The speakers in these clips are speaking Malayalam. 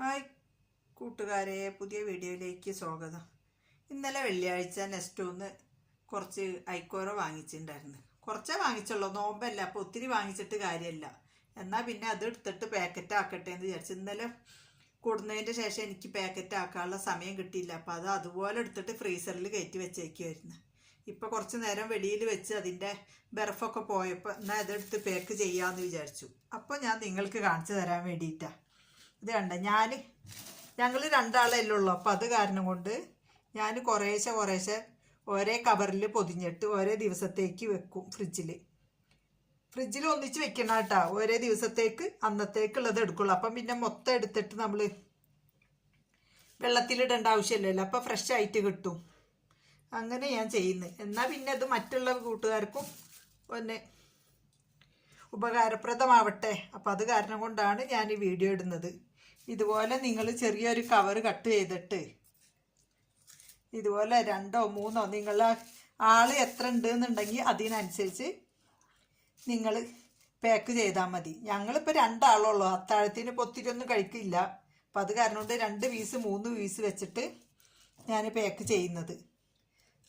ഹായ് കൂട്ടുകാരെ പുതിയ വീഡിയോയിലേക്ക് സ്വാഗതം. ഇന്നലെ വെള്ളിയാഴ്ച നെസ്റ്റോന്ന് കുറച്ച് ഐക്കോറ വാങ്ങിച്ചിട്ടുണ്ടായിരുന്നു. കുറച്ചേ വാങ്ങിച്ചുള്ളൂ നോമ്പല്ല അപ്പോൾ ഒത്തിരി വാങ്ങിച്ചിട്ട് കാര്യമല്ല. എന്നാൽ പിന്നെ അത് എടുത്തിട്ട് പാക്കറ്റ് ആക്കട്ടെ എന്ന് വിചാരിച്ചു ഇന്നലെ കൂടുന്നതിന്റെ ശേഷം എനിക്ക് പാക്കറ്റ് ആക്കാനുള്ള സമയം കിട്ടിയില്ല. അപ്പോൾ അത് അതുപോലെ എടുത്തിട്ട് ഫ്രീസറിൽ കയറ്റി വെച്ചേക്കുമായിരുന്നു ഇപ്പോൾ കുറച്ച് നേരം വെളിയിൽ വെച്ച് അതിന്റെ ബർഫൊക്കെ പോയപ്പോൾ എന്നാൽ അതെടുത്ത് പാക്ക് ചെയ്യാമെന്ന് വിചാരിച്ചു. അപ്പോൾ ഞാൻ നിങ്ങൾക്ക് കാണിച്ചു തരാൻ വേണ്ടിയിട്ടാണ് ഇത് കണ്ട ഞാൻ ഞങ്ങൾ രണ്ടാളല്ലേ ഉള്ളൂ. അപ്പം അത് കാരണം കൊണ്ട് ഞാൻ കുറേശ്ശെ കുറേശ്ശെ ഒരേ കവറിൽ പൊതിഞ്ഞിട്ട് ഓരോ ദിവസത്തേക്ക് വെക്കും ഫ്രിഡ്ജിൽ ഫ്രിഡ്ജിൽ ഒന്നിച്ച് വെക്കണം കേട്ടോ ഓരോ ദിവസത്തേക്ക് അന്നത്തേക്കുള്ളത് എടുക്കുള്ളൂ. അപ്പം പിന്നെ മൊത്തം എടുത്തിട്ട് നമ്മൾ വെള്ളത്തിലിടേണ്ട ആവശ്യമില്ലല്ലോ അപ്പം ഫ്രഷ് ആയിട്ട് കിട്ടും. അങ്ങനെ ഞാൻ ചെയ്യുന്നത് എന്നാൽ പിന്നെ അത് മറ്റുള്ള കൂട്ടുകാർക്കും ഒന്ന് ഉപകാരപ്രദമാവട്ടെ. അപ്പം അത് കാരണം കൊണ്ടാണ് ഞാൻ ഈ വീഡിയോ ഇടുന്നത്. ഇതുപോലെ നിങ്ങൾ ചെറിയൊരു കവർ കട്ട് ചെയ്തിട്ട് ഇതുപോലെ രണ്ടോ മൂന്നോ നിങ്ങൾ ആൾ എത്ര ഉണ്ട് എന്നുണ്ടെങ്കിൽ അതിനനുസരിച്ച് നിങ്ങൾ പാക്ക് ചെയ്താൽ മതി. ഞങ്ങളിപ്പോൾ രണ്ടാളുള്ളൂ. അത്താഴത്തിന് പൊത്തിരിയൊന്നും കഴിക്കില്ല. അപ്പം അത് കാരണം കൊണ്ട് രണ്ട് പീസ് മൂന്ന് പീസ് വെച്ചിട്ട് ഞാൻ പാക്ക് ചെയ്യുന്നത്.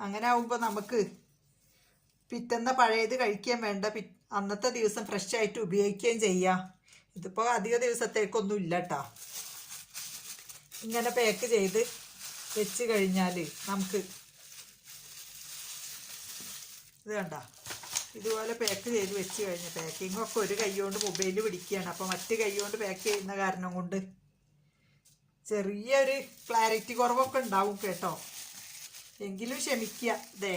അങ്ങനെ ആവുമ്പോൾ നമുക്ക് പിറ്റന്ന പഴയത് കഴിക്കാൻ വേണ്ട. അന്നത്തെ ദിവസം ഫ്രഷ് ആയിട്ട് ഉപയോഗിക്കുകയും ചെയ്യാം. ഇതിപ്പോൾ അധിക ദിവസത്തേക്കൊന്നും ഇല്ല കേട്ടോ ഇങ്ങനെ പാക്ക് ചെയ്ത് വെച്ച് കഴിഞ്ഞാൽ നമുക്ക് ഇത് കണ്ട? ഇതുപോലെ പാക്ക് ചെയ്ത് വെച്ച് കഴിഞ്ഞ പാക്കിംഗ് ഒക്കെ ഒരു കൈ കൊണ്ട് മൊബൈൽ പിടിക്കുകയാണ്. അപ്പോൾ മറ്റ് കൈ കൊണ്ട് പാക്ക് ചെയ്യുന്ന കാരണം കൊണ്ട് ചെറിയൊരു ക്ലാരിറ്റി കുറവൊക്കെ ഉണ്ടാവും കേട്ടോ. എങ്കിലും ക്ഷമിക്കുക. ദേ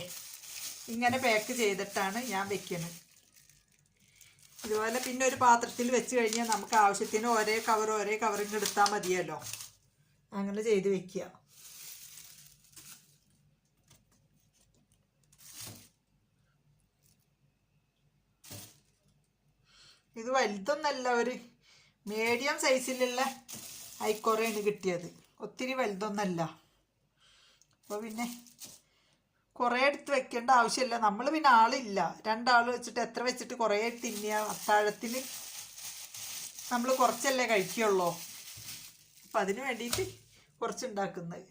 ഇങ്ങനെ പാക്ക് ചെയ്തിട്ടാണ് ഞാൻ വെക്കുന്നത് ഇതുപോലെ പിന്നെ ഒരു പാത്രത്തിൽ വെച്ച് കഴിഞ്ഞാൽ നമുക്ക് ആവശ്യത്തിന് ഒരേ കവർ ഒരേ കവറിങ് എടുത്താൽ മതിയല്ലോ. അങ്ങനെ ചെയ്ത് വെക്കുക. ഇത് വലുതൊന്നല്ല ഒരു മീഡിയം സൈസിലുള്ള ഐക്കോറയാണ് കിട്ടിയത്. ഒത്തിരി വലുതൊന്നല്ല. അപ്പോൾ പിന്നെ കുറേ എടുത്ത് വെക്കേണ്ട ആവശ്യമില്ല. നമ്മൾ പിന്നെ ആളില്ല. രണ്ടാൾ വെച്ചിട്ട് എത്ര വെച്ചിട്ട് കുറേ തിന്നിയ? അത്താഴത്തിന് നമ്മൾ കുറച്ചല്ലേ കഴിക്കുള്ളൂ. അപ്പം അതിന് വേണ്ടിയിട്ട് കുറച്ചുണ്ടാക്കുന്നത്.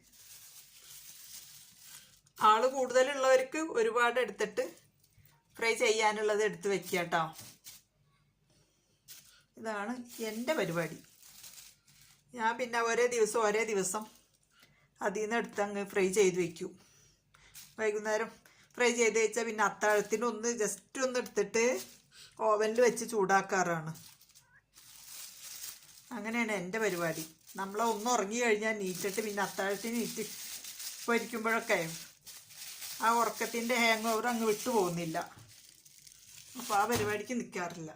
ആൾ കൂടുതലുള്ളവർക്ക് ഒരുപാട് എടുത്തിട്ട് ഫ്രൈ ചെയ്യാനുള്ളത് എടുത്ത് വെക്കുക കേട്ടോ. ഇതാണ് എന്റെ പരിപാടി. ഞാൻ പിന്നെ ഓരോ ദിവസം ഓരോ ദിവസം അതിൽ നിന്ന് എടുത്ത് അങ്ങ് ഫ്രൈ ചെയ്ത് വെക്കും. വൈകുന്നേരം ഫ്രൈ ചെയ്ത് വെച്ചാൽ പിന്നെ അത്താഴത്തിന് ഒന്ന് ജസ്റ്റ് ഒന്ന് എടുത്തിട്ട് ഓവനിൽ വെച്ച് ചൂടാക്കാറാണ്. അങ്ങനെയാണ് എന്റെ പരിപാടി. നമ്മൾ ഒന്ന് ഉറങ്ങി കഴിഞ്ഞാൽ നീറ്റിട്ട് പിന്നെ അത്താഴത്തിന് നീറ്റ് പൊരിക്കുമ്പോഴൊക്കെ ആ ഉറക്കത്തിന്റെ ഹാങ് ഓവർ അങ്ങ് വിട്ടു പോകുന്നില്ല. അപ്പോൾ ആ പരിപാടിക്ക് നിൽക്കാറില്ല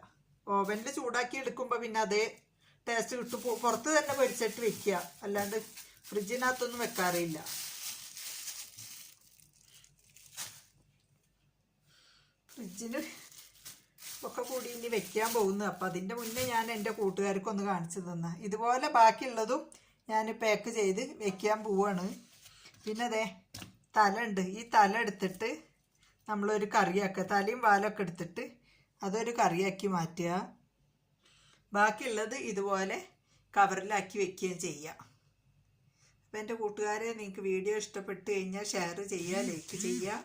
ഓവനിൽ ചൂടാക്കി എടുക്കുമ്പോൾ പിന്നെ അതേ ടേസ്റ്റ് കിട്ടും. പുറത്ത് തന്നെ പൊരിച്ചിട്ട് വെക്കുക അല്ലാണ്ട് ഫ്രിഡ്ജിനകത്തൊന്നും വെക്കാറില്ല ഫ്രിഡ്ജിൽ ഒക്കെ കൂടി ഇനി വെക്കാൻ പോകുന്നു. അപ്പം അതിന്റെ മുന്നേ ഞാൻ എന്റെ കൂട്ടുകാർക്കൊന്ന് കാണിച്ചു തന്ന. ഇതുപോലെ ബാക്കിയുള്ളതും ഞാൻ പാക്ക് ചെയ്ത് വെക്കാൻ പോവാണ്. പിന്നെ അതെ തല ഉണ്ട്. ഈ തല എടുത്തിട്ട് നമ്മളൊരു കറിയാക്കുക. തലയും വാലൊക്കെ എടുത്തിട്ട് അതൊരു കറിയാക്കി മാറ്റുക. ബാക്കിയുള്ളത് ഇതുപോലെ കവറിലാക്കി വെക്കുകയും ചെയ്യാം അപ്പം എന്റെ കൂട്ടുകാരെ നിങ്ങൾക്ക് വീഡിയോ ഇഷ്ടപ്പെട്ട് കഴിഞ്ഞാൽ ഷെയർ ചെയ്യുക ലൈക്ക് ചെയ്യുക.